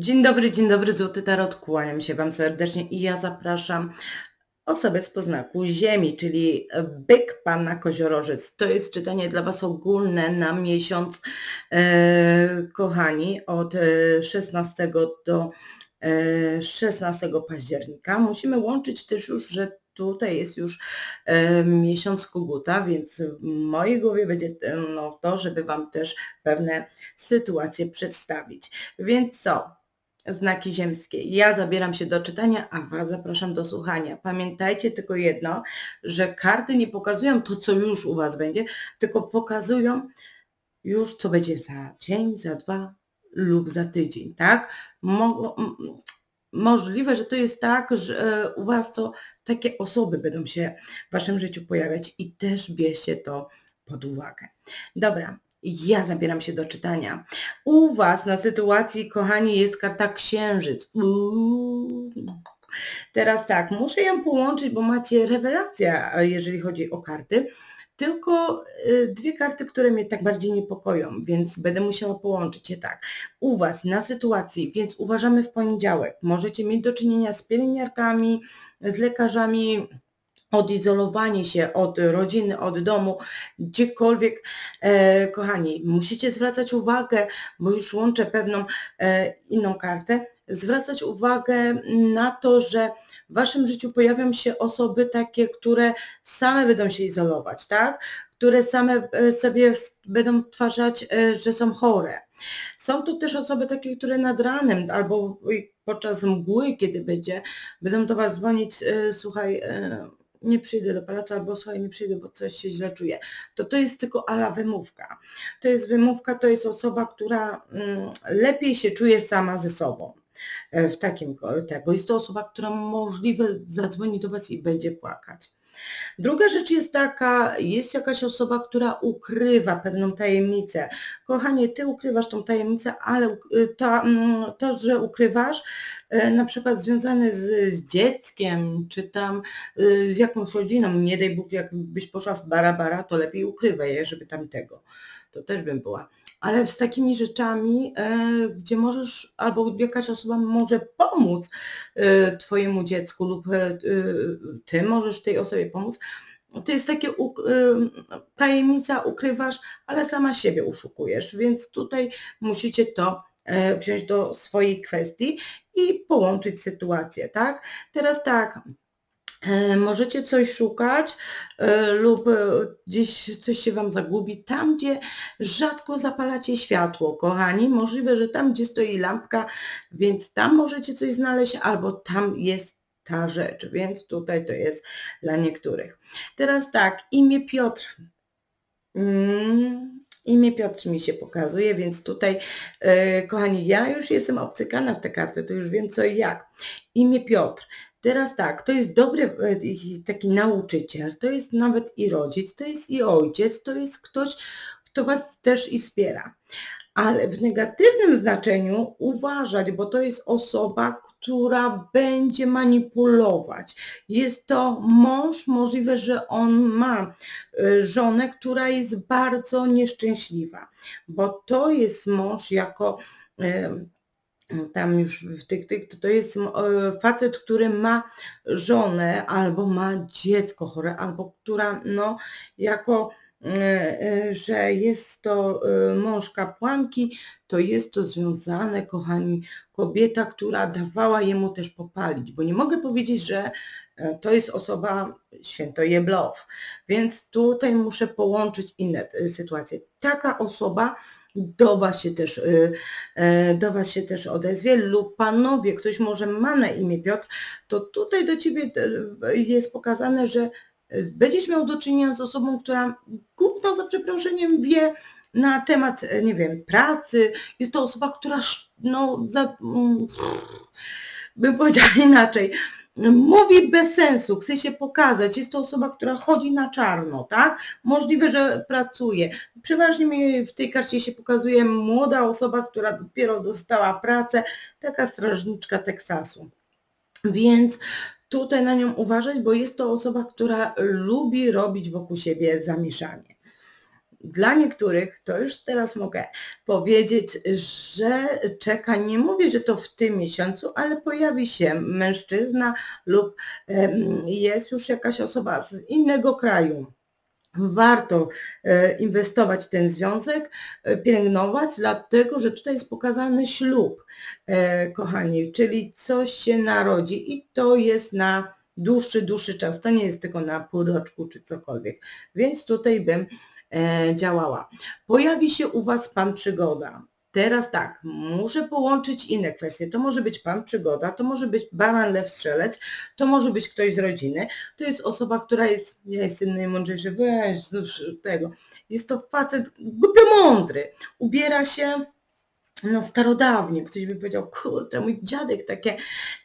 Dzień dobry, dzień dobry, Złoty Tarot. Kłaniam się Wam serdecznie i ja zapraszam osobę z poznaku Ziemi, czyli Byk Pana Koziorożec. To jest czytanie dla Was ogólne na miesiąc, e, kochani, od 16 do e, 16 października. Musimy łączyć też już, że tutaj jest już e, miesiąc koguta, więc w mojej głowie będzie no, to, żeby Wam też pewne sytuacje przedstawić. Więc co? Znaki ziemskie. Ja zabieram się do czytania, a Was zapraszam do słuchania. Pamiętajcie tylko jedno, że karty nie pokazują to, co już u Was będzie, tylko pokazują już, co będzie za dzień, za dwa lub za tydzień, tak? Mo możliwe, że to jest tak, że e, u Was to takie osoby będą się w Waszym życiu pojawiać i też bierzcie to pod uwagę. Dobra, ja zabieram się do czytania. U Was na sytuacji, kochani, jest karta księżyc. Uuu. Teraz tak, muszę ją połączyć, bo macie rewelację, jeżeli chodzi o karty. Tylko y, dwie karty, które mnie tak bardziej niepokoją, więc będę musiała połączyć je tak. U Was na sytuacji, więc uważamy w poniedziałek. Możecie mieć do czynienia z pielęgniarkami, z lekarzami, odizolowanie się od rodziny, od domu, gdziekolwiek, e, kochani, musicie zwracać uwagę, bo już łączę pewną e, inną kartę, zwracać uwagę na to, że w waszym życiu pojawią się osoby takie, które same będą się izolować, tak? Które same e, sobie będą twarzać, e, że są chore. Są tu też osoby takie, które nad ranem albo podczas mgły, kiedy będzie, będą do was dzwonić, e, słuchaj, nie przyjdę do pracy, albo słuchaj, nie przyjdę, bo coś się źle czuję. To to jest tylko ala wymówka. To jest wymówka, to jest osoba, która mm, lepiej się czuje sama ze sobą. E, w takim tego. Jest to osoba, która możliwe zadzwoni do Was i będzie płakać. Druga rzecz jest taka, jest jakaś osoba, która ukrywa pewną tajemnicę. Kochanie, ty ukrywasz tą tajemnicę, ale to, mm, to że ukrywasz, e, na przykład związane z, z, dzieckiem, czy tam e, z jakąś rodziną, nie daj Bóg, jakbyś poszła w barabara, to lepiej ukrywaj je, żeby tam tego. To też bym była ale z takimi rzeczami, e, gdzie możesz, albo jakaś osoba może pomóc e, Twojemu dziecku lub e, Ty możesz tej osobie pomóc, to jest takie tajemnica, ukrywasz, ale sama siebie uszukujesz, więc tutaj musicie to wziąć do swojej kwestii i połączyć sytuację, tak? Teraz tak, możecie coś szukać e, lub e, gdzieś coś się Wam zagubi, tam gdzie rzadko zapalacie światło, kochani. Możliwe, że tam gdzie stoi lampka, więc tam możecie coś znaleźć, albo tam jest ta rzecz, więc tutaj to jest dla niektórych. Teraz tak, imię Piotr. Mm, imię Piotr mi się pokazuje, więc tutaj, kochani, ja już jestem obcykana w te karty, to już wiem co i jak. Imię Piotr. Teraz tak, to jest dobry e, taki nauczyciel, to jest nawet i rodzic, to jest i ojciec, to jest ktoś, kto Was też i wspiera. Ale w negatywnym znaczeniu uważać, bo to jest osoba, która będzie manipulować. Jest to mąż, możliwe, że on ma e, żonę, która jest bardzo nieszczęśliwa, bo to jest mąż jako tam już w tych, tych, to jest e, facet, który ma żonę albo ma dziecko chore, albo która no jako e, e, że jest to mąż kapłanki, to jest to związane, kochani, kobieta, która dawała jemu też popalić, bo nie mogę powiedzieć, że to jest osoba święto Jeblow, więc tutaj muszę połączyć inne sytuacje. Taka osoba do Was się też, y, e, do Was się też odezwie lub panowie, ktoś może ma na imię Piotr, to tutaj do Ciebie e, jest pokazane, że będziesz miał do czynienia z osobą, która gówno za przeproszeniem wie na temat, e, nie wiem, pracy. Jest to osoba, która no, za, mm, bym powiedziała inaczej, mówi bez sensu, chce się pokazać, jest to osoba, która chodzi na czarno, tak? Możliwe, że pracuje. Przeważnie mi w tej karcie się pokazuje młoda osoba, która dopiero dostała pracę, taka strażniczka Teksasu. Więc tutaj na nią uważać, bo jest to osoba, która lubi robić wokół siebie zamieszanie. Dla niektórych, to już teraz mogę powiedzieć, że czeka, nie mówię, że to w tym miesiącu, ale pojawi się mężczyzna lub jest już jakaś osoba z innego kraju. Warto e, inwestować w ten związek, e, pielęgnować, dlatego że tutaj jest pokazany ślub, e, kochani, czyli coś się narodzi i to jest na dłuższy, dłuższy czas. To nie jest tylko na pół roczku czy cokolwiek. Więc tutaj bym działała. Pojawi się u Was Pan Przygoda. Teraz tak, muszę połączyć inne kwestie. To może być Pan Przygoda, to może być Baran Lew Strzelec, to może być ktoś z rodziny. To jest osoba, która jest, ja jestem najmądrzejszy, weź tego. Jest to facet głupio mądry. Ubiera się no starodawnie, ktoś by powiedział, kurde, mój dziadek takie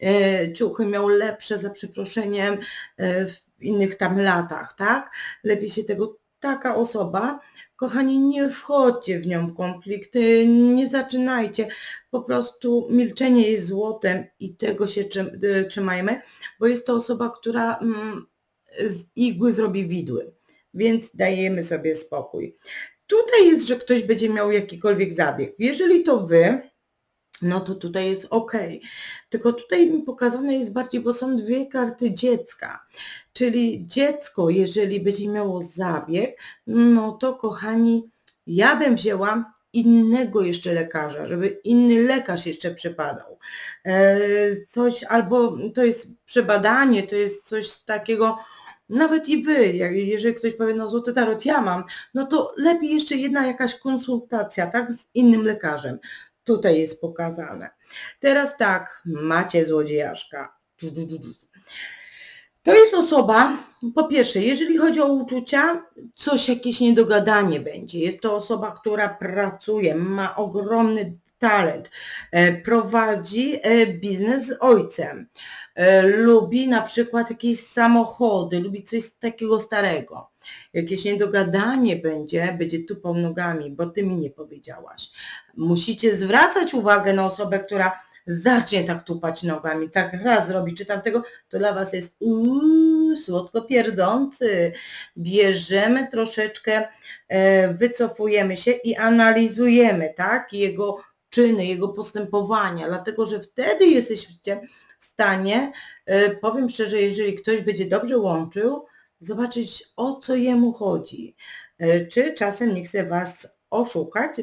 e, ciuchy miał lepsze za przeproszeniem e, w innych tam latach, tak? Lepiej się tego, taka osoba, kochani, nie wchodźcie w nią konflikty, nie zaczynajcie, po prostu milczenie jest złotem i tego się e, trzymajmy, bo jest to osoba, która mm, z igły zrobi widły, więc dajemy sobie spokój. Tutaj jest, że ktoś będzie miał jakikolwiek zabieg. Jeżeli to wy, no to tutaj jest ok. Tylko tutaj mi pokazane jest bardziej, bo są dwie karty dziecka. Czyli dziecko, jeżeli będzie miało zabieg, no to kochani, ja bym wzięła innego jeszcze lekarza, żeby inny lekarz jeszcze przepadał. E, coś albo to jest przebadanie, to jest coś takiego, nawet i wy, jeżeli ktoś powie, no złoty tarot ja mam, no to lepiej jeszcze jedna jakaś konsultacja, tak, z innym lekarzem. Tutaj jest pokazane. Teraz tak, macie złodziejaszka. To jest osoba, po pierwsze, jeżeli chodzi o uczucia, coś jakieś niedogadanie będzie. Jest to osoba, która pracuje, ma ogromny talent, e, prowadzi e, biznes z ojcem, lubi na przykład jakieś samochody, lubi coś takiego starego. Jakieś niedogadanie będzie, będzie tupał nogami, bo ty mi nie powiedziałaś. Musicie zwracać uwagę na osobę, która zacznie tak tupać nogami, tak raz robi, czy tamtego, to dla Was jest uuu, słodko pierdzący. Bierzemy troszeczkę, wycofujemy się i analizujemy, tak, jego czyny, jego postępowania, dlatego że wtedy jesteście w stanie, e, powiem szczerze, jeżeli ktoś będzie dobrze łączył, zobaczyć o co jemu chodzi. E, czy czasem nie chce Was oszukać,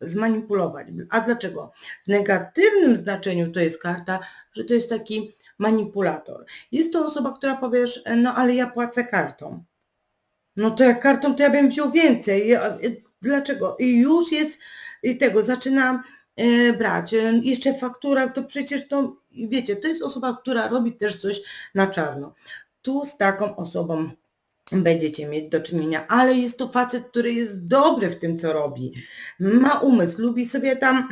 zmanipulować. A dlaczego? W negatywnym znaczeniu to jest karta, że to jest taki manipulator. Jest to osoba, która powiesz, e, no ale ja płacę kartą. No to jak kartą, to ja bym wziął więcej. Dlaczego? I już jest i tego, zaczynam brać. E, jeszcze faktura, to przecież to, wiecie, to jest osoba, która robi też coś na czarno. Tu z taką osobą będziecie mieć do czynienia, ale jest to facet, który jest dobry w tym, co robi. Ma umysł, lubi sobie tam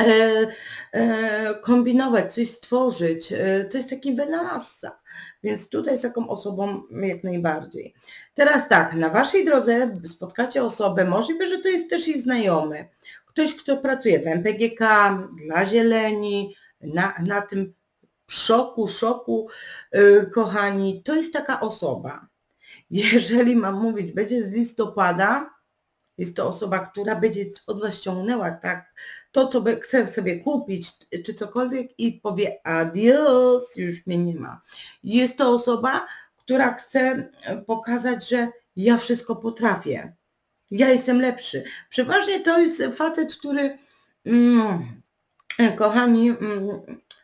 e, e, kombinować, coś stworzyć. E, to jest taki wynalazca. Więc tutaj z taką osobą jak najbardziej. Teraz tak, na waszej drodze spotkacie osobę, możliwe, że to jest też i znajomy, Ktoś, kto pracuje w MPGK, dla zieleni, na, na tym szoku, szoku, yy, kochani, to jest taka osoba. Jeżeli mam mówić, będzie z listopada, jest to osoba, która będzie od Was ściągnęła tak, to, co chce sobie kupić, czy cokolwiek i powie adios, już mnie nie ma. Jest to osoba, która chce pokazać, że ja wszystko potrafię ja jestem lepszy. Przeważnie to jest facet, który, mm, kochani, mm,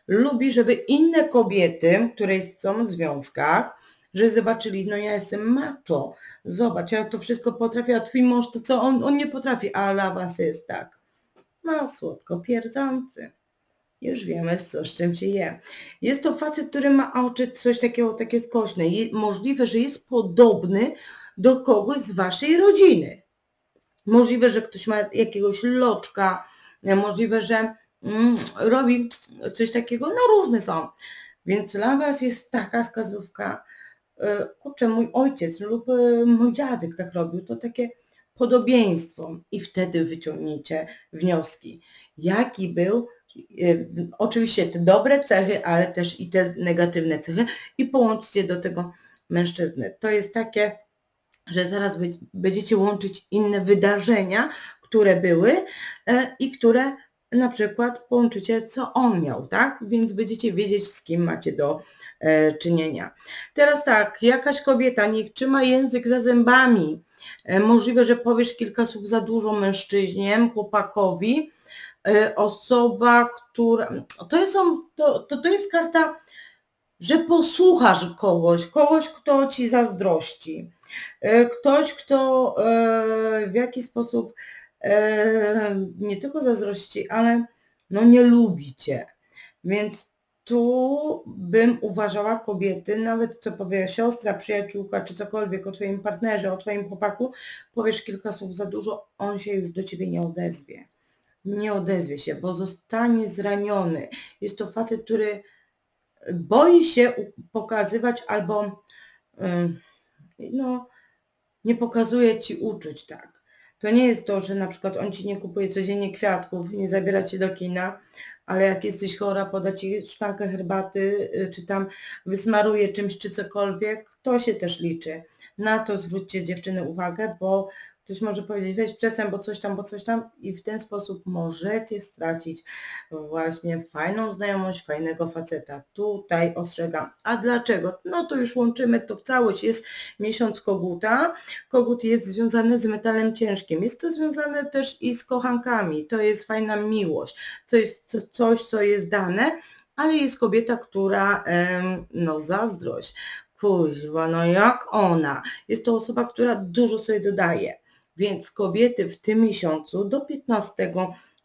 lubi, żeby inne kobiety, które są w związkach, że zobaczyli, no ja jestem macho, zobacz, ja to wszystko potrafię, a twój mąż to co, on, on nie potrafi, a dla was jest tak. No słodko pierdzący. Już wiemy, co z czym się je. Jest to facet, który ma oczy coś takiego, takie skośne. Możliwe, że jest podobny do kogoś z waszej rodziny. Możliwe, że ktoś ma jakiegoś loczka, możliwe, że mm, robi coś takiego, no różne są. Więc dla Was jest taka wskazówka, e, kurczę, mój ojciec lub e, mój dziadek tak robił, to takie podobieństwo i wtedy wyciągnijcie wnioski. Jaki był, e, oczywiście te dobre cechy, ale też i te negatywne cechy i połączcie do tego mężczyznę. To jest takie że zaraz będziecie łączyć inne wydarzenia, które były e, i które na przykład połączycie, co on miał, tak? Więc będziecie wiedzieć, z kim macie do e, czynienia. Teraz tak, jakaś kobieta niech trzyma język za zębami. E, możliwe, że powiesz kilka słów za dużo mężczyźnie, chłopakowi. Osoba, która... To, są, to, to, to jest karta, że posłuchasz kogoś, kogoś, kto ci zazdrości. E, ktoś, kto e, w jakiś sposób e, nie tylko zazdrości, ale no nie lubi cię. Więc tu bym uważała kobiety, nawet co powie siostra, przyjaciółka, czy cokolwiek o twoim partnerze, o twoim chłopaku, powiesz kilka słów za dużo, on się już do ciebie nie odezwie. Nie odezwie się, bo zostanie zraniony. Jest to facet, który boi się pokazywać albo no, nie pokazuje ci uczuć tak. To nie jest to, że na przykład on ci nie kupuje codziennie kwiatków, nie zabiera cię do kina, ale jak jesteś chora, poda ci szklankę herbaty, y, czy tam wysmaruje czymś, czy cokolwiek, to się też liczy. Na to zwróćcie dziewczyny uwagę, bo Ktoś może powiedzieć, weź przestań, bo coś tam, bo coś tam i w ten sposób możecie stracić właśnie fajną znajomość, fajnego faceta. Tutaj ostrzegam. A dlaczego? No to już łączymy to w całość. Jest miesiąc koguta. Kogut jest związany z metalem ciężkim. Jest to związane też i z kochankami. To jest fajna miłość. To jest coś, co jest dane, ale jest kobieta, która, no zazdrość, kuźwa, no jak ona. Jest to osoba, która dużo sobie dodaje. Więc kobiety w tym miesiącu do 15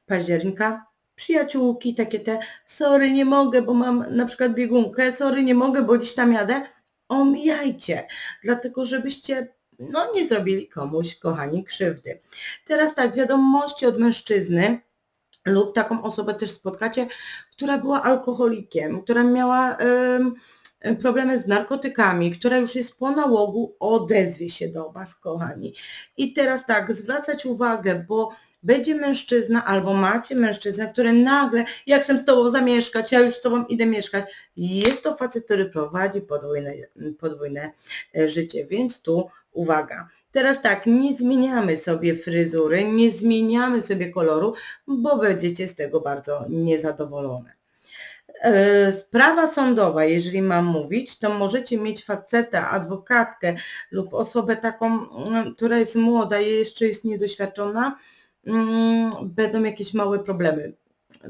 października przyjaciółki takie te, sorry nie mogę, bo mam na przykład biegunkę, sorry nie mogę, bo dziś tam jadę, omijajcie, dlatego żebyście no nie zrobili komuś, kochani, krzywdy. Teraz tak, wiadomości od mężczyzny lub taką osobę też spotkacie, która była alkoholikiem, która miała... Yy, problemy z narkotykami, która już jest po nałogu, odezwie się do Was, kochani. I teraz tak, zwracać uwagę, bo będzie mężczyzna albo macie mężczyznę, który nagle, jak chcę z Tobą zamieszkać, ja już z Tobą idę mieszkać. Jest to facet, który prowadzi podwójne, podwójne e, życie, więc tu uwaga. Teraz tak, nie zmieniamy sobie fryzury, nie zmieniamy sobie koloru, bo będziecie z tego bardzo niezadowolone. E, sprawa sądowa, jeżeli mam mówić, to możecie mieć faceta, adwokatkę lub osobę taką, mm, która jest młoda i jeszcze jest niedoświadczona, mm, będą jakieś małe problemy.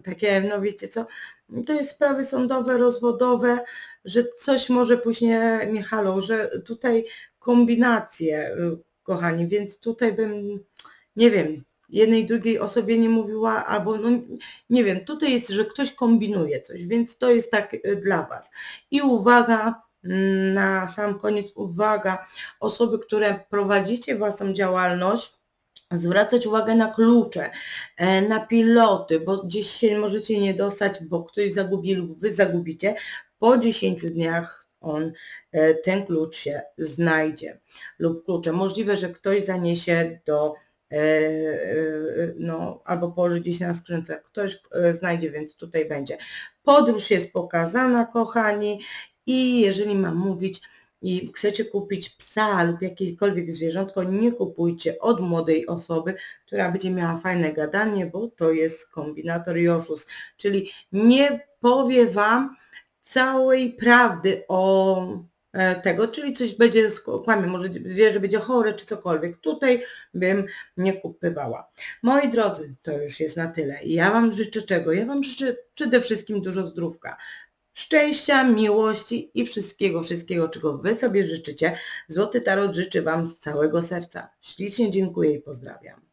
Takie, no wiecie co, to jest sprawy sądowe, rozwodowe, że coś może później nie halą, że tutaj kombinacje, y, kochani, więc tutaj bym, nie wiem, jednej, drugiej osobie nie mówiła, albo no nie wiem, tutaj jest, że ktoś kombinuje coś, więc to jest tak y, dla Was. I uwaga, na sam koniec uwaga, osoby, które prowadzicie własną działalność, zwracać uwagę na klucze, e, na piloty, bo gdzieś się możecie nie dostać, bo ktoś zagubi lub Wy zagubicie. Po 10 dniach on, e, ten klucz się znajdzie lub klucze. Możliwe, że ktoś zaniesie do no, albo położy gdzieś na skrzynce. Ktoś e, znajdzie, więc tutaj będzie. Podróż jest pokazana, kochani, i jeżeli mam mówić, i chcecie kupić psa lub jakiekolwiek zwierzątko, nie kupujcie od młodej osoby, która będzie miała fajne gadanie, bo to jest kombinator i oszust. Czyli nie powie Wam całej prawdy o E, tego, czyli coś będzie, kłamie, może wie, że będzie chore czy cokolwiek. Tutaj bym nie kupywała. Moi drodzy, to już jest na tyle. Ja Wam życzę czego? Ja Wam życzę przede wszystkim dużo zdrówka. Szczęścia, miłości i wszystkiego, wszystkiego, czego Wy sobie życzycie. Złoty Tarot życzy Wam z całego serca. Ślicznie dziękuję i pozdrawiam.